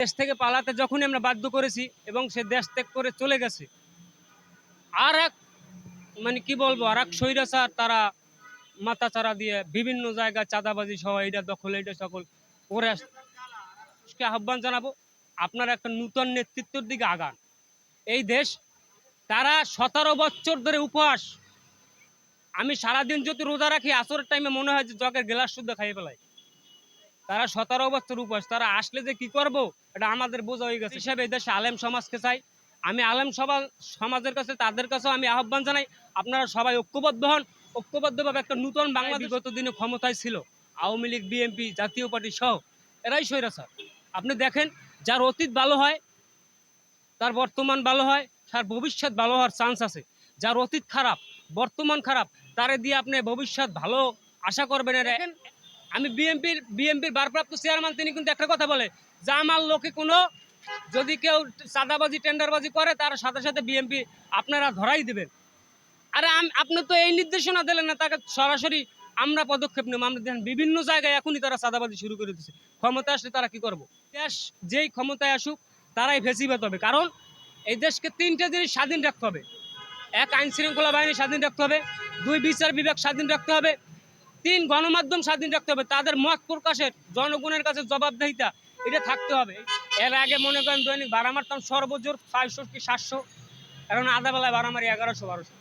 দেশ থেকে পালাতে যখনই আমরা বাধ্য করেছি এবং সে দেশ ত্যাগ করে চলে গেছে, আর এক মানে কি বলব, আর এক স্বৈরাচার তারা মাথা চারা দিয়ে বিভিন্ন জায়গায় চাঁদাবাজি সহ এটা দখল এটা সকল করে আসকে আহ্বান জানাব? আপনারা একটা নূতন নেতৃত্বের দিকে আগান। এই দেশ তারা সতেরো বছর ধরে উপহাস। আমি সারাদিন যদি রোজা রাখি, আসরের টাইমে মনে হয় যে জগের গ্লাস শুদ্ধ খাইয়ে ফেলাই। তারা সতেরো বছর উপহাস তারা আসলে যে কি করব এটা আমাদের বোঝা হয়ে গেছে। হিসাবে এই দেশে আলেম সমাজকে চাই। আমি আলেম সভা সমাজের কাছে তাদের কাছেও আমি আহ্বান জানাই আপনারা সবাই ঐক্যবদ্ধ হন। ঐক্যবদ্ধভাবে একটা নূতন বাংলাদেশ বিগত দিনে ক্ষমতায় ছিল। আওয়ামী লীগ বিএনপি জাতীয় পার্টি সহ এরাই স্বৈরাচার আপনি দেখেন যার অতীত ভালো হয় তার বর্তমান ভালো হয় তার ভবিষ্যৎ ভালো হওয়ার চান্স আছে। যার অতীত খারাপ বর্তমান খারাপ তারে দিয়ে আপনি ভবিষ্যৎ ভালো আশা করবেন এরা। আমি বিএনপির বিএনপির ভারপ্রাপ্ত চেয়ারম্যান, তিনি কিন্তু একটা কথা বলে, যে আমার লোকে কোনো যদি কেউ চাঁদাবাজি, টেন্ডারবাজি করে, তার সাথে সাথে বিএনপি আপনারা ধরাই দেবেন। আরে আপনি তো এই নির্দেশনা দিলেন না, তাকে সরাসরি আমরা পদক্ষেপ নেব। আমরা দেখেন বিভিন্ন জায়গায় এখনই তারা চাঁদাবাজি শুরু করে দিচ্ছে ক্ষমতা আসলে তারা কি করব? দেশ যেই ক্ষমতায় আসুক, তারাই ভেসিবাদ হবে। কারণ এই দেশকে তিনটে জিনিস স্বাধীন রাখতে হবে। এক আইন শৃঙ্খলা বাহিনী স্বাধীন রাখতে হবে, দুই বিচার বিভাগ স্বাধীন রাখতে হবে তিন গণমাধ্যম স্বাধীন রাখতে হবে। তাদের মত প্রকাশের জনগণের কাছে জবাবদাহিতা, এটা থাকতে হবে। এর আগে মনে করেন দৈনিক ভাড়া মারতাম সর্বজোর ছয়শো কি সাতশো, এখন আধা বেলায় ভাড়া মারি এগারোশো, বারোশো।